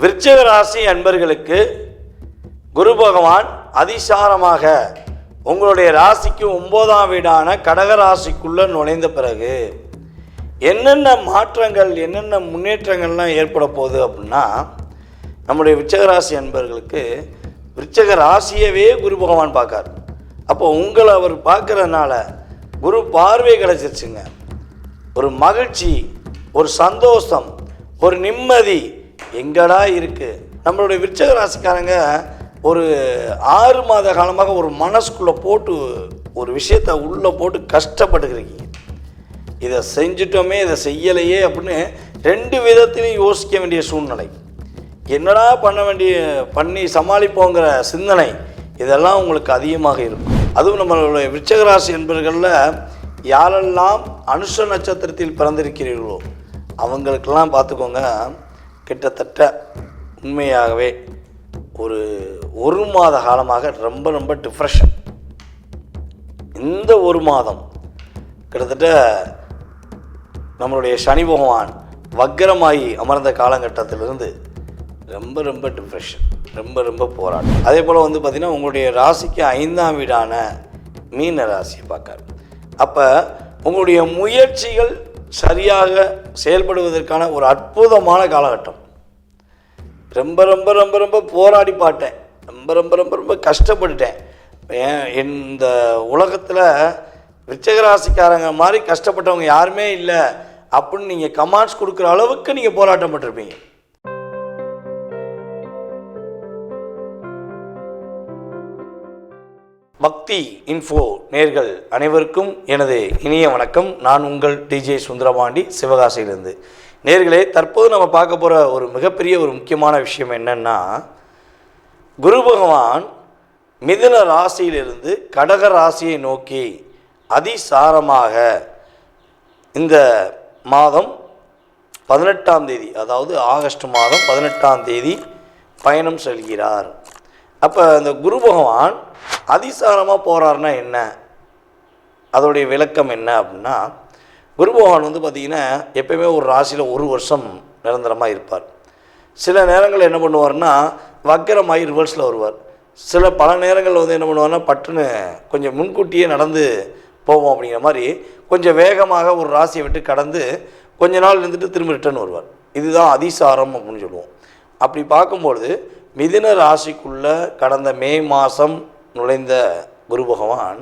விருச்சிக ராசி அன்பர்களுக்கு குரு பகவான் அதிசாரமாக உங்களுடைய ராசிக்கு ஒன்பதாம் வீடான கடக ராசிக்குள்ளே நுழைந்த பிறகு என்னென்ன மாற்றங்கள் என்னென்ன முன்னேற்றங்கள்லாம் ஏற்பட போகுது அப்படின்னா நம்முடைய விருச்சக ராசி அன்பர்களுக்கு விருச்சக ராசியவே குரு பகவான் பார்க்கார். அப்போ உங்களை அவர் பார்க்குறதுனால குரு பார்வை கிடச்சிருச்சுங்க. ஒரு மகிழ்ச்சி ஒரு சந்தோஷம் ஒரு நிம்மதி எங்கடா இருக்குது நம்மளுடைய விருச்சக ராசிக்காரங்க ஒரு ஆறு மாத காலமாக ஒரு மனசுக்குள்ளே போட்டு ஒரு விஷயத்தை உள்ளே போட்டு கஷ்டப்பட்டுக்கிறீங்க இதை செஞ்சிட்டோமே இதை செய்யலையே அப்படின்னு ரெண்டு விதத்திலையும் யோசிக்க வேண்டிய சூழ்நிலை. என்னடா பண்ண வேண்டிய பண்ணி சமாளிப்போங்கிற சிந்தனை இதெல்லாம் உங்களுக்கு அதிகமாக இருக்கும். அதுவும் நம்மளுடைய விருச்சகராசி என்பவர்களில் என்பர்களில் யாரெல்லாம் அனுஷ நட்சத்திரத்தில் பிறந்திருக்கிறீர்களோ அவங்களுக்கெல்லாம் பார்த்துக்கோங்க. கிட்டத்தட்ட உண்மையாகவே ஒரு ஒரு மாத காலமாக ரொம்ப ரொம்ப டிப்ரெஷன் இந்த ஒரு மாதம் கிட்டத்தட்ட நம்மளுடைய சனி பகவான் வக்கரமாகி அமர்ந்த காலகட்டத்திலிருந்து ரொம்ப ரொம்ப டிப்ரெஷன் ரொம்ப ரொம்ப போராட்டம். அதே போல் வந்து பார்த்திங்கன்னா உங்களுடைய ராசிக்கு ஐந்தாம் வீடான மீன ராசியை பார்க்காரு. அப்போ உங்களுடைய முயற்சிகள் சரியாக செயல்படுவதற்கான ஒரு அற்புதமான காலகட்டம். ரொம்ப ரொம்ப ரொம்ப ரொம்ப போராடி பாட்டேன். ரொம்ப ரொம்ப ரொம்ப ரொம்ப கஷ்டப்பட்டுட்டேன். ஏன் இந்த உலகத்தில் விச்சகராசிக்காரங்க மாதிரி கஷ்டப்பட்டவங்க யாருமே இல்லை. அப்படின்னு நீங்கள் கமாண்ட்ஸ் கொடுக்குற அளவுக்கு நீங்கள் போராட்டம் பட்டிருப்பீங்க. பக்தி இன்ஃபோ நேர்கள் அனைவருக்கும் எனது இனிய வணக்கம். நான் உங்கள் டிஜே சுந்தரபாண்டி சிவகாசியிலிருந்து. நேர்களே தற்போது நம்ம பார்க்க போகிற ஒரு மிகப்பெரிய ஒரு முக்கியமான விஷயம் என்னென்னா குரு பகவான் மிதுன ராசியிலிருந்து கடக ராசியை நோக்கி அதிசாரமாக இந்த மாதம் பதினெட்டாம் தேதி அதாவது ஆகஸ்ட் மாதம் பதினெட்டாம் தேதி பயணம் செல்கிறார். அப்போ இந்த குரு பகவான் அதிசாரமாக போகிறாருன்னா என்ன? அதோடைய விளக்கம் என்ன அப்படின்னா குரு பகவான் வந்து பார்த்திங்கன்னா எப்பயுமே ஒரு ராசியில் ஒரு வருஷம் நிரந்தரமாக இருப்பார். சில நேரங்களில் என்ன பண்ணுவார்னா வக்கரமாகி ரிவர்ஸில் வருவார். சில பல நேரங்களில் வந்து என்ன பண்ணுவார்னா பட்டுன்னு கொஞ்சம் முன்கூட்டியே நடந்து போவோம் அப்படிங்கிற மாதிரி கொஞ்சம் வேகமாக ஒரு ராசியை விட்டு கடந்து கொஞ்ச நாள் இருந்துட்டு திரும்ப ரிட்டர்ன் வருவார். இதுதான் அதிசாரம் அப்படின்னு சொல்லுவோம். அப்படி பார்க்கும்பொழுது மிதின ராசிக்குள்ளே கடந்த மே மாதம் நுழைந்த குரு பகவான்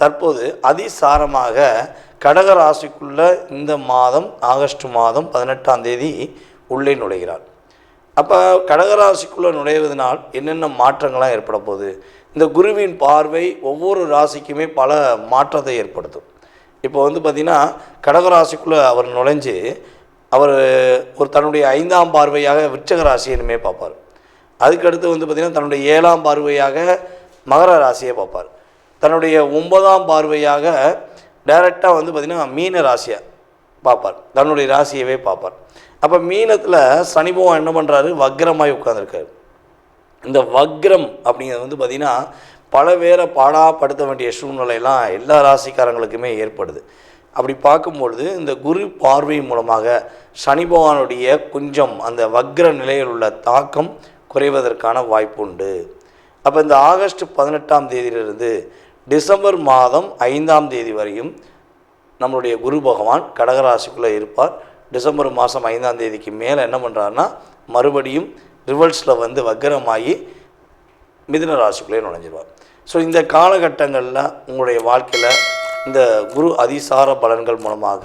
தற்போது அதிசாரமாக கடக ராசிக்குள்ள இந்த மாதம் ஆகஸ்ட் மாதம் பதினெட்டாம் தேதி உள்ளே நுழைகிறார். அப்போ கடகராசிக்குள்ளே நுழைவதனால் என்னென்ன மாற்றங்கள்லாம் ஏற்பட போகுது? இந்த குருவின் பார்வை ஒவ்வொரு ராசிக்குமே பல மாற்றத்தை ஏற்படுத்தும். இப்போ வந்து பார்த்திங்கன்னா கடகராசிக்குள்ளே அவர் நுழைஞ்சு அவர் ஒரு தன்னுடைய ஐந்தாம் பார்வையாக விற்சக ராசியினுமே பார்ப்பார். அதுக்கடுத்து வந்து பார்த்திங்கன்னா தன்னுடைய ஏழாம் பார்வையாக மகர ராசியை பார்ப்பார். தன்னுடைய ஒன்பதாம் பார்வையாக டைரெக்டாக வந்து பார்த்திங்கன்னா மீன ராசியை பார்ப்பார். தன்னுடைய ராசியவே பார்ப்பார். அப்போ மீனத்தில் சனி பகவான் என்ன பண்ணுறாரு வக்ரமாய் உட்காந்துருக்காரு இந்த வக்ரம் அப்படிங்கிறது வந்து பார்த்திங்கன்னா பல பேரை பாடாப்படுத்த வேண்டிய சூழ்நிலையெல்லாம் எல்லா ராசிக்காரங்களுக்குமே ஏற்படுது. அப்படி பார்க்கும்பொழுது இந்த குரு பார்வை மூலமாக சனி பகவானுடைய கொஞ்சம் அந்த வக்ர நிலையில் உள்ள தாக்கம் குறைவதற்கான வாய்ப்பு உண்டு அப்போ இந்த ஆகஸ்ட் பதினெட்டாம் தேதியிலிருந்து டிசம்பர் மாதம் ஐந்தாம் தேதி வரையும் நம்மளுடைய குரு பகவான் கடகராசிக்குள்ளே இருப்பார். டிசம்பர் மாதம் ஐந்தாம் தேதிக்கு மேலே என்ன பண்ணுறாருன்னா மறுபடியும் ரிவர்ஸில் வந்து வக்கரமாகி மிதுன ராசிக்குள்ளே நுழைஞ்சிருவார். ஸோ இந்த காலகட்டங்களில் உங்களுடைய வாழ்க்கையில் இந்த குரு அதிசார பலன்கள் மூலமாக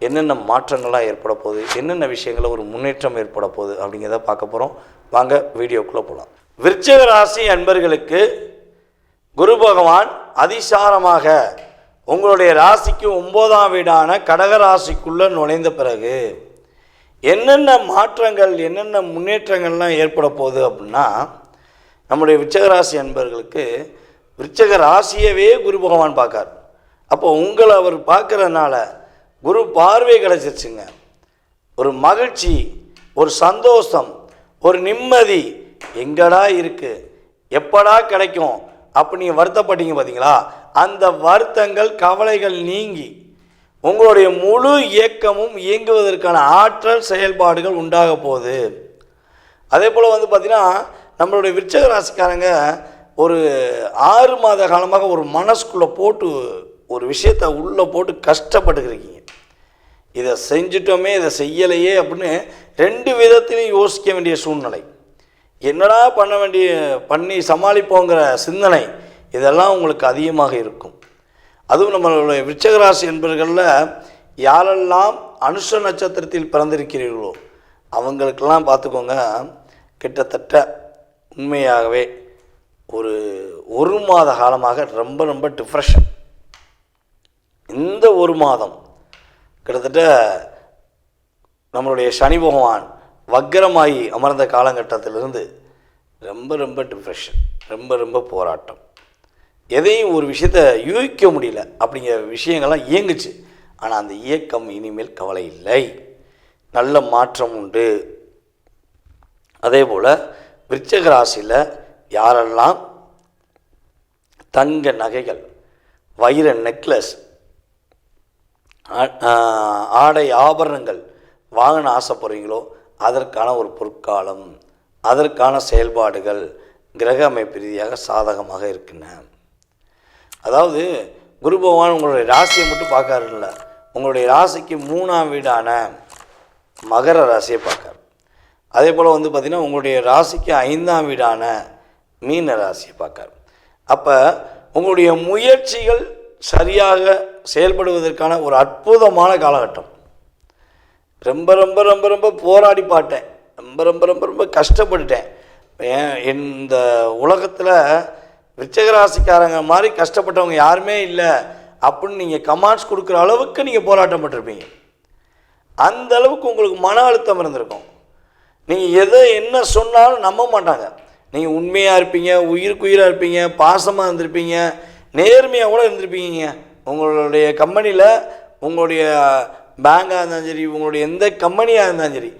என்னென்ன மாற்றங்கள்லாம் ஏற்பட போகுது என்னென்ன விஷயங்களில் ஒரு முன்னேற்றம் ஏற்பட போகுது அப்படிங்கிறத பார்க்க போகிறோம் வாங்க வீடியோக்குள்ளே போகலாம் விருச்சக ராசி அன்பர்களுக்கு குரு பகவான் அதிசாரமாக உங்களுடைய ராசிக்கு ஒம்போதாம் வீடான கடக ராசிக்குள்ளே நுழைந்த பிறகு என்னென்ன மாற்றங்கள் என்னென்ன முன்னேற்றங்கள்லாம் ஏற்பட போகுது அப்படின்னா நம்முடைய விச்சகராசி அன்பர்களுக்கு விருச்சக ராசியவே குரு பகவான் பார்க்கார். அப்போ உங்களை அவர் பார்க்குறதுனால குரு பார்வை கிடச்சிருச்சுங்க. ஒரு மகிழ்ச்சி ஒரு சந்தோஷம் ஒரு நிம்மதி எங்கடா இருக்குது எப்படா கிடைக்கும்? அப்போ நீங்கள் வருத்தப்பட்டீங்க பார்த்தீங்களா அந்த வருத்தங்கள் கவலைகள் நீங்கி உங்களுடைய முழு இயக்கமும் இயங்குவதற்கான ஆற்றல் செயல்பாடுகள் உண்டாக போகுது. அதே போல் வந்து பார்த்திங்கன்னா நம்மளுடைய விருச்சக ராசிக்காரங்க ஒரு ஆறு மாத காலமாக ஒரு மனசுக்குள்ளே போட்டு ஒரு விஷயத்தை உள்ளே போட்டு கஷ்டப்பட்டுக்கிருக்கீங்க இதை செஞ்சிட்டோமே இதை செய்யலையே அப்படின்னு ரெண்டு விதத்திலையும் யோசிக்க வேண்டிய சூழ்நிலை. என்னடா பண்ண வேண்டிய பண்ணி சமாளிப்போங்கிற சிந்தனை இதெல்லாம் உங்களுக்கு அதிகமாக இருக்கும். அதுவும் நம்மளுடைய விருச்சகராசி என்பவர்களில் யாரெல்லாம் அனுஷ நட்சத்திரத்தில் பிறந்திருக்கிறீர்களோ அவங்களுக்கெல்லாம் பார்த்துக்கோங்க கிட்டத்தட்ட உண்மையாகவே ஒரு ஒரு மாத காலமாக ரொம்ப ரொம்ப டிப்ரெஷன் இந்த ஒரு மாதம் கிட்டத்தட்ட நம்மளுடைய சனி பகவான் வக்கரமாகி அமர்ந்த காலகட்டத்திலிருந்து ரொம்ப ரொம்ப டிப்ரெஷன் ரொம்ப ரொம்ப போராட்டம். எதையும் ஒரு விஷயத்தை யூகிக்க முடியல அப்படிங்கிற விஷயங்கள்லாம் இயங்குச்சு. ஆனால் அந்த இயக்கம் இனிமேல் கவலை இல்லை. நல்ல மாற்றம் உண்டு. அதே போல் விருச்சக ராசியில் யாரெல்லாம் தங்க நகைகள் வைர நெக்லஸ் ஆடை ஆபரணங்கள் வாங்கின ஆசைப்படுறீங்களோ அதற்கான ஒரு பொற்காலம் அதற்கான செயல்பாடுகள் கிரக அமைப்பு ரீதியாக சாதகமாக இருக்கின்றன. அதாவது குரு பகவான் உங்களுடைய ராசியை மட்டும் பார்க்காருல்ல உங்களுடைய ராசிக்கு மூணாம் வீடான மகர ராசியை பார்க்காரு. அதே போல் வந்து பார்த்திங்கன்னா உங்களுடைய ராசிக்கு ஐந்தாம் வீடான மீன ராசியை பார்க்காரு. அப்போ உங்களுடைய முயற்சிகள் சரியாக செயல்படுவதற்கான ஒரு அற்புதமான காலகட்டம். ரொம்ப ரொம்ப ரொம்ப ரொம்ப போராடி பார்த்தேன் ரொம்ப ரொம்ப ரொம்ப ரொம்ப கஷ்டப்பட்டுட்டேன். ஏன் இந்த உலகத்தில் விச்சகராசிக்காரங்க மாதிரி கஷ்டப்பட்டவங்க யாருமே இல்லை அப்படின்னு நீங்கள் கமாண்ட்ஸ் கொடுக்குற அளவுக்கு நீங்கள் போராட்டம் பட்டிருப்பீங்க அந்த அளவுக்கு உங்களுக்கு மன அழுத்தம் இருந்திருக்கும். நீங்கள் எதை என்ன சொன்னாலும் நம்ப மாட்டாங்க. நீங்கள் உண்மையாக இருப்பீங்க உயிருக்கு உயிராக இருப்பீங்க பாசமாக இருந்திருப்பீங்க நேர்மையாக கூட இருந்திருப்பீங்க. உங்களுடைய கம்பெனியில் உங்களுடைய பேங்காக இருந்தாலும் சரி உங்களுடைய எந்த கம்பெனியாக இருந்தாலும் சரி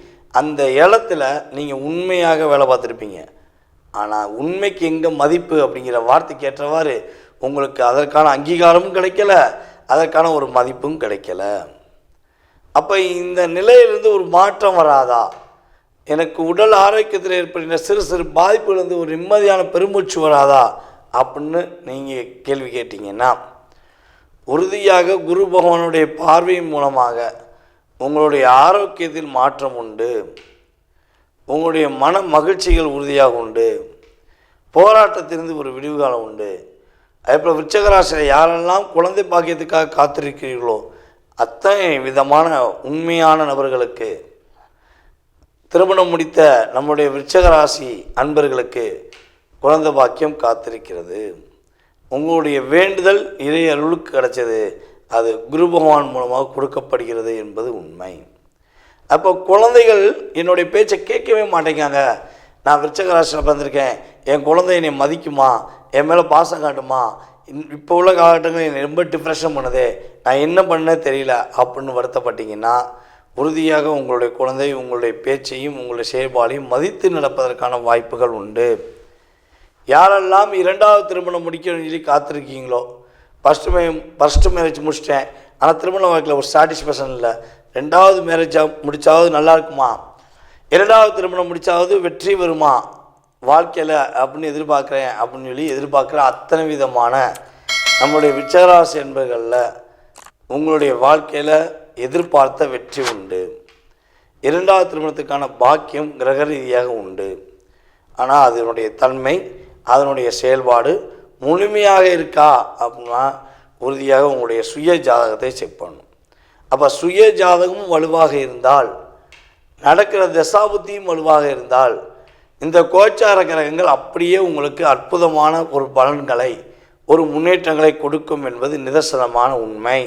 அந்த இடத்துல நீங்கள் உண்மையாக வேலை பார்த்துருப்பீங்க. ஆனால் உண்மைக்கு எங்கே மதிப்பு அப்படிங்கிற வார்த்தைக்கு ஏற்றவாறு உங்களுக்கு அதற்கான அங்கீகாரமும் கிடைக்கல அதற்கான ஒரு மதிப்பும் கிடைக்கல. அப்போ இந்த நிலையிலிருந்து ஒரு மாற்றம் வராதா? எனக்கு உடல் ஆரோக்கியத்தில் ஏற்படுகிற சிறு சிறு பாதிப்புலேருந்து ஒரு நிம்மதியான பெருமூச்சு வராதா? அப்படின்னு நீங்கள் கேள்வி கேட்டிங்கன்னா உறுதியாக குரு பகவானுடைய பார்வையின் மூலமாக உங்களுடைய ஆரோக்கியத்தில் மாற்றம் உண்டு. உங்களுடைய மன மகிழ்ச்சிகள் உறுதியாக உண்டு. போராட்டத்திலிருந்து ஒரு விடிவு காலம் உண்டு. அதேபோல் விருச்சகராசியில் யாரெல்லாம் குழந்தை பாக்கியத்துக்காக காத்திருக்கிறீர்களோ அத்தனை விதமான உண்மையான நபர்களுக்கு திருமணம் முடித்த நம்முடைய விருச்சகராசி அன்பர்களுக்கு குழந்தை பாக்கியம் காத்திருக்கிறது. உங்களுடைய வேண்டுதல் இறை அருளுக்கு கிடைச்சது. அது குரு பகவான் மூலமாக கொடுக்கப்படுகிறது என்பது உண்மை. அப்போ குழந்தைகள் என்னுடைய பேச்சை கேட்கவே மாட்டேங்காங்க நான் விருச்சக ராசியில் பிறந்திருக்கேன். என் குழந்தை என்னை மதிக்குமா? என் மேலே பாசம் காட்டுமா? இன்- இப்போ உள்ள காலகட்டங்கள் என்னை ரொம்ப டிப்ரெஷன் பண்ணதே. நான் என்ன பண்ணே தெரியல. அப்படின்னு வருத்தப்பட்டீங்கன்னா உறுதியாக உங்களுடைய குழந்தை உங்களுடைய பேச்சையும் உங்களுடைய செயல்பாடையும் மதித்து நடப்பதற்கான வாய்ப்புகள் உண்டு. யாரெல்லாம் இரண்டாவது திருமணம் முடிக்கணும்னு சொல்லி காத்திருக்கீங்களோ ஃபஸ்ட்டு மே ஃபஸ்ட்டு மேரேஜ் முடிச்சிட்டேன். ஆனால் திருமண வாழ்க்கையில் ஒரு சாட்டிஸ்ஃபேக்ஷன் இல்லை. ரெண்டாவது மேரேஜாக முடித்தாவது நல்லா இருக்குமா? இரண்டாவது திருமணம் முடித்தாவது வெற்றி வருமா? வாழ்க்கையில் அப்படின்னு எதிர்பார்க்குறேன் அப்படின்னு சொல்லி எதிர்பார்க்குற அத்தனை விதமான நம்மளுடைய விச்சகராசி என்பர்களில் உங்களுடைய வாழ்க்கையில் எதிர்பார்த்த வெற்றி உண்டு. இரண்டாவது திருமணத்துக்கான பாக்கியம் கிரக ரீதியாக உண்டு. ஆனால் அதனுடைய தன்மை அதனுடைய செயல்பாடு முழுமையாக இருக்கா அப்படின்னா உறுதியாக உங்களுடைய சுய ஜாதகத்தை செக் பண்ணணும். அப்போ சுய ஜாதகமும் வலுவாக இருந்தால் நடக்கிற தசாபுத்தியும் வலுவாக இருந்தால் இந்த கோச்சார கிரகங்கள் அப்படியே உங்களுக்கு அற்புதமான ஒரு பலன்களை ஒரு முன்னேற்றங்களை கொடுக்கும் என்பது நிதர்சனமான உண்மை.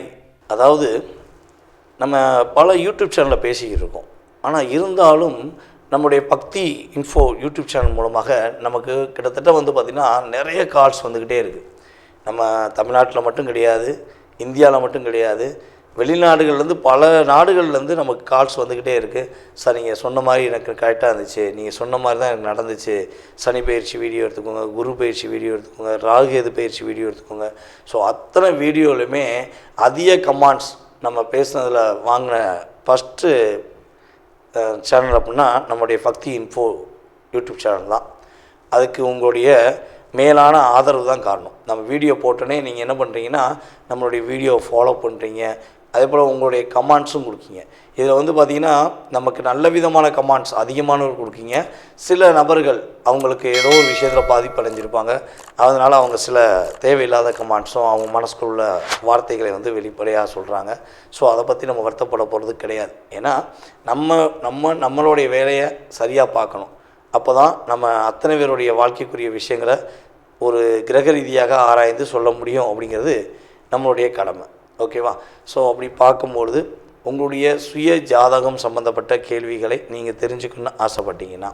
அதாவது நம்ம பல யூடியூப் சேனலில் பேசிக்கிட்டு இருக்கோம். ஆனால் இருந்தாலும் நம்முடைய பக்தி இன்ஃபோ யூடியூப் சேனல் மூலமாக நமக்கு கிட்டத்தட்ட வந்து பார்த்திங்கன்னா நிறைய கால்ஸ் வந்துக்கிட்டே இருக்குது நம்ம தமிழ்நாட்டில் மட்டும் கிடையாது இந்தியாவில் மட்டும் கிடையாது வெளிநாடுகள்லேருந்து பல நாடுகள்லேருந்து நமக்கு கால்ஸ் வந்துக்கிட்டே இருக்குது சார் நீங்கள் சொன்ன மாதிரி எனக்கு கரெக்டாக இருந்துச்சு. நீங்கள் சொன்ன மாதிரி தான் எனக்கு நடந்துச்சு. சனி பயிற்சி வீடியோ எடுத்துக்கோங்க குரு பயிற்சி வீடியோ எடுத்துக்கோங்க ராகுகேது பயிற்சி வீடியோ எடுத்துக்கோங்க. ஸோ அத்தனை வீடியோலையுமே அதிக கமாண்ட்ஸ் நம்ம பேசுனதில் வாங்கின ஃபஸ்ட்டு சேனல் அப்படின்னா நம்முடைய பக்தி இன்ஃபோ யூடியூப் சேனல் தான். அதுக்கு உங்களுடைய மேலான ஆதரவு தான் காரணம். நம்ம வீடியோ போட்டோன்னே நீங்கள் என்ன பண்ணுறீங்கன்னா நம்மளுடைய வீடியோவை ஃபாலோ பண்ணுறீங்க அதே போல் உங்களுடைய கமாண்ட்ஸும் கொடுக்கீங்க. இதில் வந்து பார்த்திங்கன்னா நமக்கு நல்ல விதமான கமாண்ட்ஸ் அதிகமானவர் கொடுக்கீங்க. சில நபர்கள் அவங்களுக்கு ஏதோ ஒரு விஷயத்தில் பாதிப்படைஞ்சிருப்பாங்க. அதனால் அவங்க சில தேவையில்லாத கமாண்ட்ஸும் அவங்க மனசுக்குள்ள வார்த்தைகளை வந்து வெளிப்படையாக சொல்கிறாங்க ஸோ அதை பற்றி நம்ம வருத்தப்பட போகிறது கிடையாது. ஏன்னா நம்ம நம்ம நம்மளுடைய வேலையை சரியாக பார்க்கணும். அப்போ தான் நம்ம அத்தனை பேருடைய வாழ்க்கைக்குரிய விஷயங்களை ஒரு கிரக ரீதியாக ஆராய்ந்து சொல்ல முடியும் அப்படிங்கிறது நம்மளுடைய கடமை. ஓகேவா? ஸோ அப்படி பார்க்கும்பொழுது உங்களுடைய சுய ஜாதகம் சம்மந்தப்பட்ட கேள்விகளை நீங்கள் தெரிஞ்சுக்கணும்னு ஆசைப்பட்டீங்கன்னா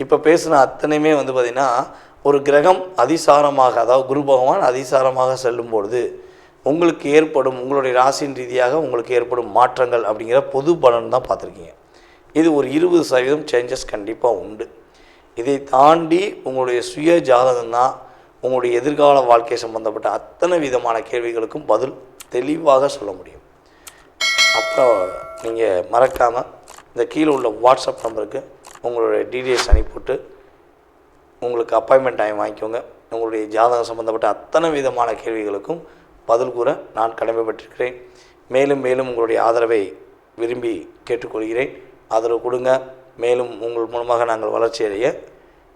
இப்போ பேசின அத்தனையுமே வந்து பார்த்திங்கன்னா ஒரு கிரகம் அதிசாரமாக அதாவது குரு பகவான் அதிசாரமாக செல்லும் பொழுது உங்களுக்கு ஏற்படும் உங்களுடைய ராசியின் ரீதியாக உங்களுக்கு ஏற்படும் மாற்றங்கள் அப்படிங்கிற பொது பலன் தான் பார்த்துருக்கீங்க. இது ஒரு இருபது சதவீதம் சேஞ்சஸ் கண்டிப்பாக உண்டு. இதை தாண்டி உங்களுடைய சுய ஜாதகம் தான் உங்களுடைய எதிர்கால வாழ்க்கை சம்பந்தப்பட்ட அத்தனை விதமான கேள்விகளுக்கும் பதில் தெளிவாக சொல்ல முடியும். அப்புறம் நீங்கள் மறக்காமல் இந்த கீழே உள்ள வாட்ஸ்அப் நம்பருக்கு உங்களுடைய டீடைல்ஸ் அனுப்பிவிட்டு உங்களுக்கு அப்பாயின்மெண்ட் டைம் வாங்கிக்கோங்க. உங்களுடைய ஜாதகம் சம்பந்தப்பட்ட அத்தனை விதமான கேள்விகளுக்கும் பதில் கூற நான் கடமைப்பட்டிருக்கிறேன். மேலும் மேலும் உங்களுடைய ஆதரவை விரும்பி கேட்டுக்கொள்கிறேன். ஆதரவு கொடுங்க. மேலும் உங்கள் மூலமாக நாங்கள் வளர்ச்சி அடைய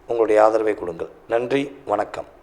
உங்களுடைய ஆதரவை கொடுங்கள். நன்றி வணக்கம்.